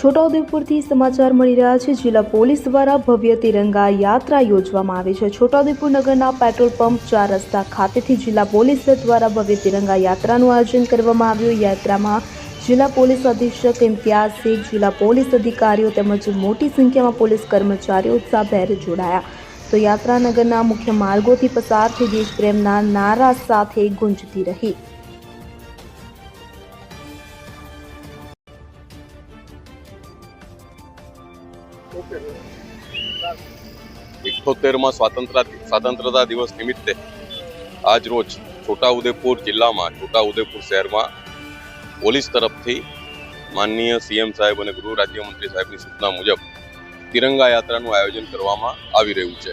છોટાઉદેપુરથી સમાચાર મળી રહ્યા છે. જિલ્લા પોલીસ દ્વારા ભવ્ય તિરંગા યાત્રા યોજવામાં આવી છે. છોટાઉદેપુર નગરના પેટ્રોલ પંપ ચાર રસ્તા ખાતેથી જિલ્લા પોલીસ દ્વારા ભવ્ય તિરંગા યાત્રાનું આયોજન કરવામાં આવ્યું. યાત્રામાં જિલ્લા પોલીસ અધિક્ષક ઇમ્તિયાઝ શેખ, જિલ્લા પોલીસ અધિકારીઓ તેમજ મોટી સંખ્યામાં પોલીસ કર્મચારીઓ ઉત્સાહભેર જોડાયા. તો યાત્રા નગરના મુખ્ય માર્ગોથી પસાર થઈ દેશપ્રેમના નારા સાથે ગુંજતી રહી. ઇઠ્ઠોતેરમાં સ્વાતંત્રતા સ્વાતંત્રતા દિવસ નિમિત્તે આજ રોજ છોટાઉદેપુર જિલ્લામાં, છોટાઉદેપુર શહેરમાં પોલીસ તરફથી માનનીય સીએમ સાહેબ અને ગૃહ રાજ્યમંત્રી સાહેબની સૂચના મુજબ તિરંગા યાત્રાનું આયોજન કરવામાં આવી રહ્યું છે.